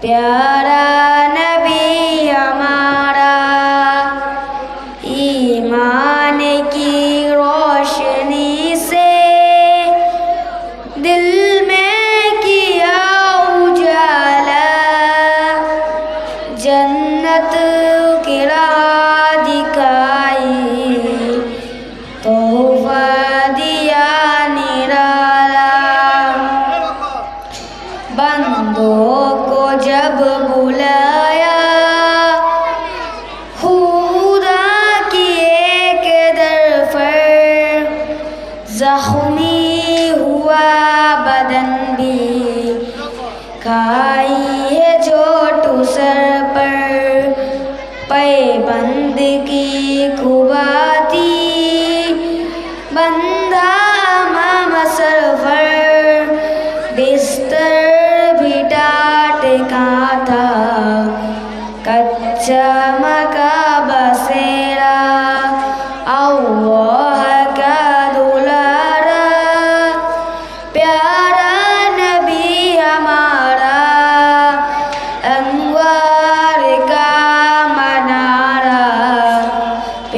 پیارا نبی ہمارا ایمان کی روشنی سے دل میں کیا اجالا جنت کی راہ بندوں کو جب بلایا، خدا کی ایک در پر زخمی ہوا بدن بھی کھائی ہے چوٹ سر پر، پے بند کی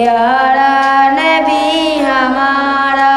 پیارا نبی ہمارا